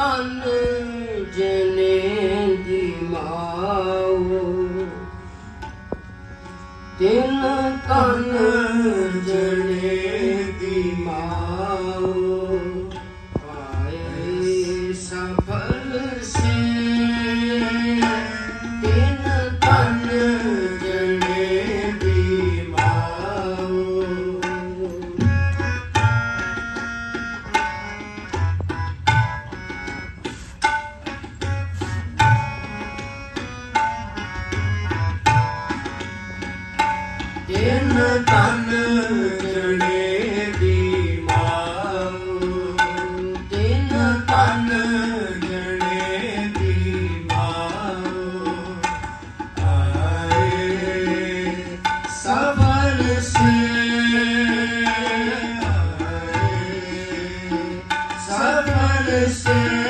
ਤਨ ਜਨੇ ਦੀ ਮਾਓ ਤਿਨ ਤਨ ਜਨੇ ਤਿੰਨ ਤਨ ਜਣੇ ਦੀ ਮਾਂ ਤਿੰਨ ਤਨ ਜਣੇ ਦੀ ਮਾਂ ਆਏ ਸਫਲ ਸੇ, ਆਏ ਸਫਲ ਸੇ।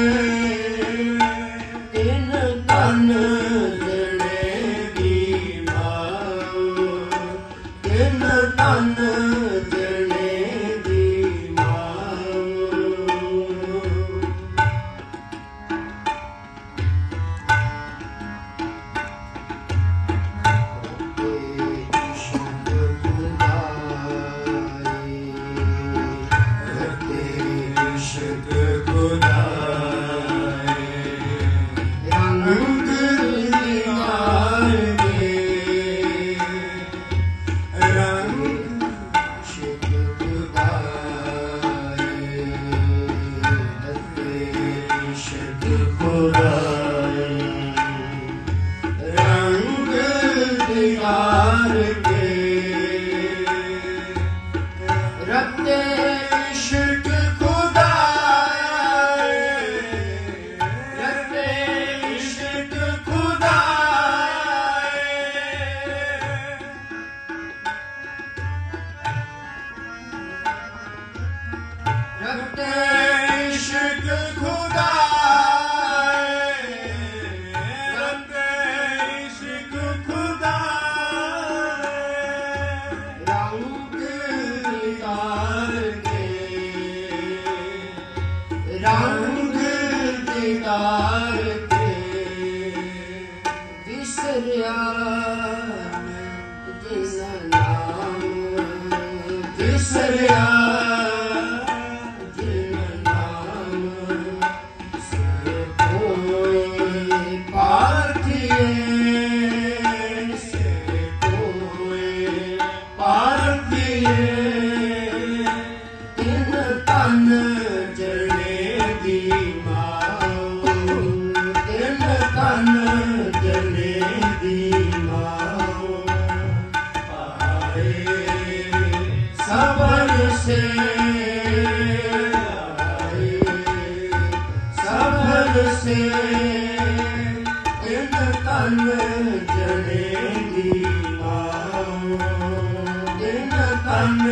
ਦਿਗਾਰ ਕੇ ਰਤੇ ਇਸ਼ਕ ਖੁਦਾਏ ਵਿਸਰਿਆ ਸਬਰ ਸੇ ਆਏ ਸਬਰ ਸੇ ਤਿੰਨ ਤਨ ਜਣੇ ਦੀ ਮਾਂ ਤਿੰਨ ਤਨ